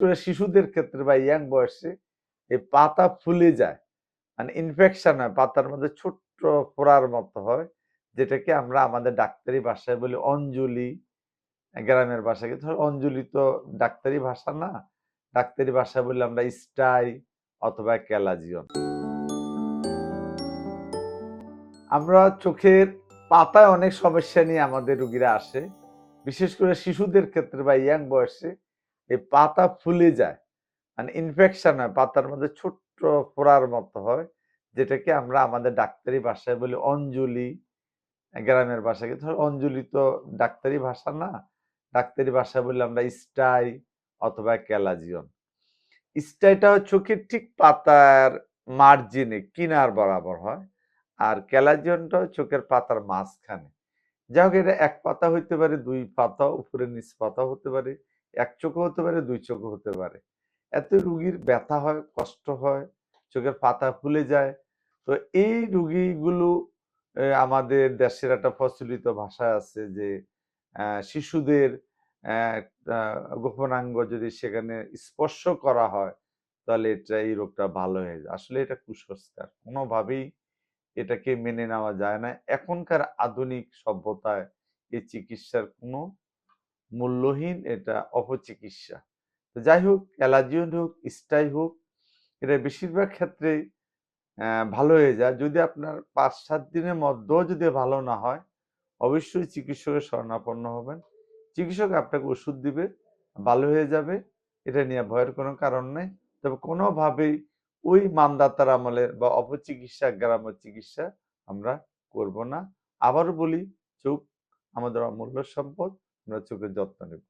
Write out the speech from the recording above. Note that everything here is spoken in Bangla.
শিশুদের ক্ষেত্রে বা ইয়াং বয়সে এই পাতা ফুলে যায়। মানে ইনফেকশন হয়, পাতার মধ্যে ছোট্ট ফোড়ার মতো হয়, যেটাকে আমরা আমাদের ডাক্তারি ভাষায় বলি অঞ্জলি। গ্রামের ভাষায় কিন্তু অঞ্জলি তো ডাক্তারি ভাষা না, ডাক্তারি ভাষায় বললে আমরা স্টাই অথবা ক্যালাজিয়ন। আমরা চোখের পাতায় অনেক সমস্যা নিয়ে আমাদের রুগীরা আসে। বিশেষ করে শিশুদের ক্ষেত্রে বা ইয়াং বয়সে এই পাতা ফুলে যায়। মানে ইনফেকশন হয়, পাতার মধ্যে ছোট্ট ফোড়ার মতো হয়, যেটাকে আমরা আমাদের ডাক্তারি ভাষায় বলি অঞ্জলি। গ্রামের ভাষায় কিন্তু অঞ্জলি তো ডাক্তারি ভাষা না, ডাক্তারি ভাষায় বললে আমরা স্টাই অথবা ক্যালাজিয়ন স্টাইটা চোখের ঠিক পাতার মার্জিনে কিনার বরাবর হয়, আর ক্যালাজিয়নটা চোখের পাতার মাঝখানে। যাই হোক, এটা এক পাতা হইতে পারে, দুই পাতা, উপরে নিচ পাতা হতে পারে এক চোখও হতে পারে, দুই চোখও হতে পারে। এত রুগীর ব্যথা হয়, কষ্ট হয়, চোখের পাতা ফুলে যায়। তো এই রুগীগুলো আমাদের দেশের একটা প্রচলিত ভাষা আছে যে শিশুদের গোপনাঙ্গ যদি সেখানে স্পর্শ করা হয়, তাহলে এটা এই রোগটা ভালো হয়ে যায়। আসলে এটা কুসংস্কার। কোনোভাবেই এটাকে মেনে নেওয়া যায় না। এখনকার আধুনিক সভ্যতায় এই চিকিৎসার কোনো মূল্যহীন এটা অপচিকিৎসা। তো যাই হোক অ্যালার্জিয়ন হোক স্টাই হোক এটা বেশিরভাগ ক্ষেত্রেই আহ, ভালো হয়ে যায়। যদি আপনার পাঁচ সাত দিনের মধ্যেও যদি ভালো না হয় অবশ্যই চিকিৎসকের শরণাপন্ন হবেন। চিকিৎসক আপনাকে ওষুধ দিবে ভালো হয়ে যাবে এটা নিয়ে ভয়ের কোনো কারণ নেই। তবে কোনোভাবেই ওই মানদাতার আমলে বা অপচিকিৎসা গ্রামের চিকিৎসা আমরা করব না। আবারও বলি চোখ আমাদের অমূল্য সম্পদ। আমরা চোখের যত্ন নেব